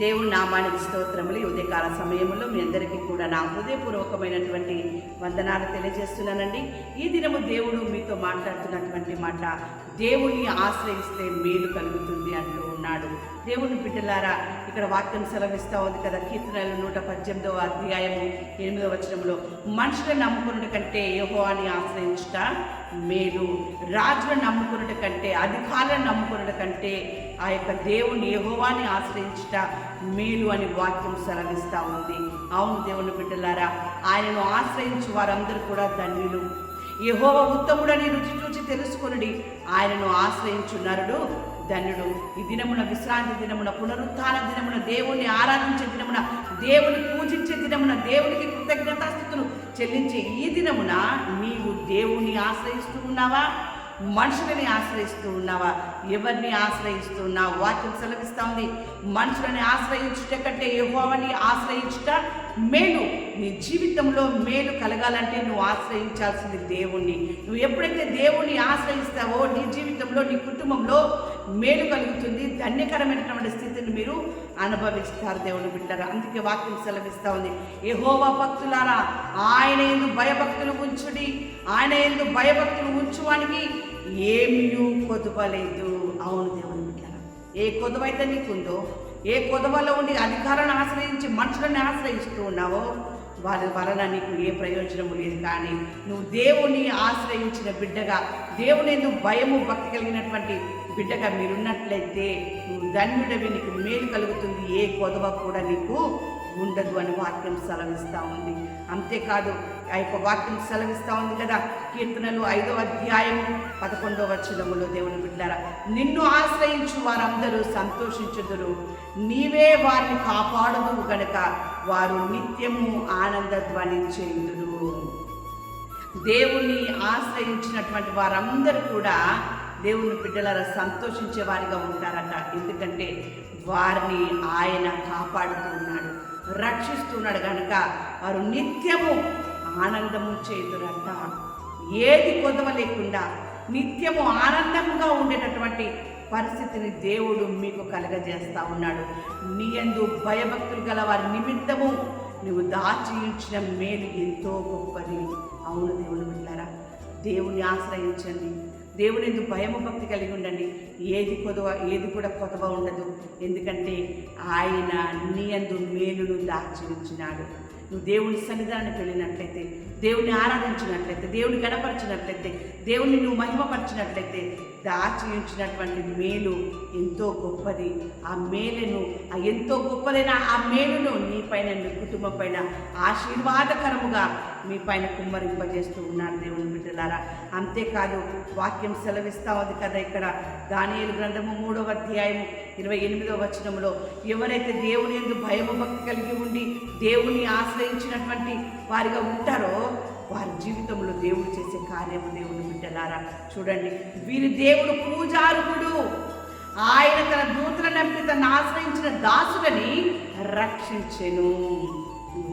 దేవుని నామానికి స్తోత్రములు. ఈ ఉదయకాల సమయంలో మీ అందరికీ కూడా నా హృదయపూర్వకమైనటువంటి వందనాలు తెలియజేస్తున్నానండి. ఈ దినము దేవుడు మీతో మాట్లాడుతున్నటువంటి మాట దేవుని ఆశ్రయిస్తే మేలు కలుగుతుంది అంటూ ఉన్నాడు. దేవుని బిడ్డలారా ఇక్కడ వాక్యం సెలవిస్తూ ఉంది కదా కీర్తనలు నూట పద్దెనిమిదవ అధ్యాయము ఎనిమిదవ వచనంలో మనుషులను నమ్ముకున్నటి కంటే యెహోవాని ఆశ్రయించుట మేలు. రాజులను నమ్ముకున్నటి కంటే అధికారులను నమ్ముకున్నటి కంటే ఆ యొక్క దేవుని యెహోవాని ఆశ్రయించుట మేలు అని వాక్యం సెలవిస్తూ ఉంది. అవును దేవుని బిడ్డలారా ఆయనను ఆశ్రయించి వారందరూ కూడా ధన్యులు. యహోవ ఉత్తముడని రుచి చూచి తెలుసుకొనుడి. ఆయనను ఆశ్రయించు నరుడు ధన్యుడు. ఈ దినమున విశ్రాంతి దినమున పునరుత్థాన దినమున దేవుణ్ణి ఆరాధించే దినమున దేవుని పూజించే దినమున దేవునికి కృతజ్ఞతాస్థితులు చెల్లించే ఈ దినమున నీవు దేవుని ఆశ్రయిస్తూ ఉన్నావా? మనుషులని ఆశ్రయిస్తూ ఉన్నావా? ఎవరిని ఆశ్రయిస్తూ ఉన్నావు వాక్యం సెలవిస్తా ఉంది మనుషులని ఆశ్రయించుట కంటే యెహోవాని ఆశ్రయించుట మేలు. నీ జీవితంలో మేలు కలగాలంటే నువ్వు ఆశ్రయించాల్సింది దేవుణ్ణి. నువ్వు ఎప్పుడైతే దేవుణ్ణి ఆశ్రయిస్తావో నీ జీవితంలో నీ కుటుంబంలో మేలు కలుగుతుంది. ధన్యకరమైనటువంటి స్థితిని మీరు అనుభవిస్తారు దేవుని బిడ్డారు. అందుకే వాక్యం సెలవిస్తా ఉంది ఏహోవా భక్తులారా ఆయన ఎందు భయభక్తులు ఉంచుడి. ఆయన ఎందు భయభక్తులు ఉంచువానికి ఏమీ కొదవలేదు అవును దేవుని బిడ్డారా ఏ కొదువైతే నీకుందో ఏ కొదవలో ఉండి అధికారాన్ని ఆశ్రయించి మనుషులను ఆశ్రయిస్తూ ఉన్నావో వారి వలన నీకు ఏ ప్రయోజనము లేదు. కానీ నువ్వు దేవుని ఆశ్రయించిన బిడ్డగా దేవుని ఎందుకు భయము భక్తి కలిగినటువంటి బిడ్డగా మీరున్నట్లయితే నువ్వు ధన్యుడవి నీకు మేలు కలుగుతుంది. ఏ కొదవ కూడా నీకు ఉండదు అని వాక్యం సెలవిస్తూ ఉంది. అంతేకాదు ఆ యొక్క వాక్యం సెలవిస్తూ ఉంది కదా కీర్తనలు ఐదో అధ్యాయము పదకొండవ వచనములో దేవుని బిడ్డారా నిన్ను ఆశ్రయించు వారందరూ సంతోషించుదురు. నీవే వారిని కాపాడదు గనుక వారు నిత్యము ఆనంద ధ్వని చేయుదురు. ఆశ్రయించినటువంటి వారందరూ కూడా దేవుని బిడ్డలారా సంతోషించే వారిగా ఉంటారట. ఎందుకంటే వారిని ఆయన కాపాడుతూ ఉన్నాడు రక్షిస్తున్నాడు కనుక వారు నిత్యము ఆనందము చేతురంట ఏది కొదవ లేకుండా నిత్యము ఆనందముగా ఉండేటటువంటి పరిస్థితిని దేవుడు మీకు కలగజేస్తా ఉన్నాడు. నీ ఎందు భయభక్తులు గల వారి నిమిత్తము నువ్వు దాచి ఉంచిన మేలు ఎంతో గొప్పది. అవును దేవుని బిడ్డారా దేవుని ఆశ్రయించండి. దేవుని ఎందుకు భయము భక్తి కలిగి ఉండండి. ఏది కొదవ ఏది కూడా కొదవ ఉండదు. ఎందుకంటే ఆయన నీ అందు మేలును దాచి ఉంచినాడు నువ్వు దేవుని సన్నిధానానికి వెళ్ళినట్లయితే దేవుని ఆరాధించినట్లయితే దేవుని గడపరిచినట్లయితే దేవుని నువ్వు మహిమపరిచినట్లయితే దాచి ఉంచినటువంటి మేలు ఎంతో గొప్పది. ఆ మేలును ఆ ఎంతో గొప్పదైన ఆ మేలును నీ పైన నీ కుటుంబం పైన ఆశీర్వాదకరముగా మీ పైన కుమ్మరింపజేస్తూ ఉన్నారు దేవుని బిడ్డలారా. అంతేకాదు వాక్యం సెలవిస్తా ఉంది కదా ఇక్కడ. దానియలు గ్రంథము మూడవ అధ్యాయము ఇరవై ఎనిమిదవ వచనంలో ఎవరైతే దేవుని ఎందు భయము భక్తి కలిగి ఉండి దేవుని ఆశ్రయించినటువంటి వారిగా ఉంటారో వారి జీవితంలో దేవుడు చేసే కార్యము దేవుడు బిడ్డలారా. చూడండి వీరి దేవుడు పూజారుడు. ఆయన తన దూతల నంపి తను ఆశ్రయించిన దాసులని రక్షించెను.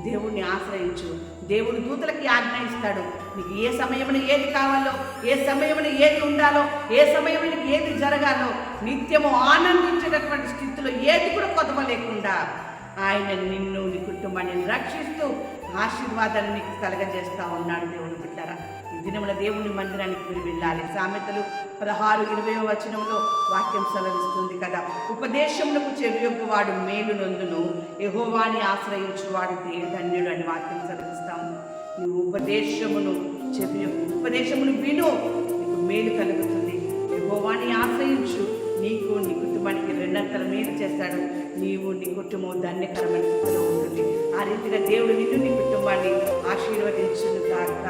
దేవుణ్ణి ఆశ్రయించు. దేవుడు దూతలకి ఆజ్ఞ ఇస్తాడు. నీకు ఏ సమయమున ఏది కావాలో ఏ సమయమున ఏది ఉండాలో ఏ సమయమున ఏది జరగాలో నిత్యము ఆనందించేటటువంటి స్థితిలో ఏది కూడా కొదవ లేకుండా ఆయన నిన్ను నీ కుటుంబాన్ని రక్షిస్తూ ఆశీర్వాదాన్ని నీకు కలగజేస్తా ఉన్నాడు దేవుని బిడ్డారా. ఈ దినముల దేవుని మందిరానికి మీరు వెళ్ళాలి. సామెతలు పదహారు ఇరవై వచనంలో వాక్యం సెలవిస్తుంది కదా. ఉపదేశములకు చెవియొక్కవాడు మేలు నందును యహోవాని ఆశ్రయించువాడు ధన్యుడు అని వాక్యం సెలవిస్తాము నువ్వు ఉపదేశమును చెవి ఉపదేశమును విను నీకు మేలు కలుగుతుంది. యహోవాని ఆశ్రయించు నీకు నీ కుటుంబానికి రెండంతల మేలు చేస్తాడు. నీవు నీ కుటుంబం ధన్యకరమైన స్థితిలో ఉంటుంది. ఆ రీతిగా దేవుడు నిన్ను నీ కుటుంబాన్ని ఆశీర్వదించును కాక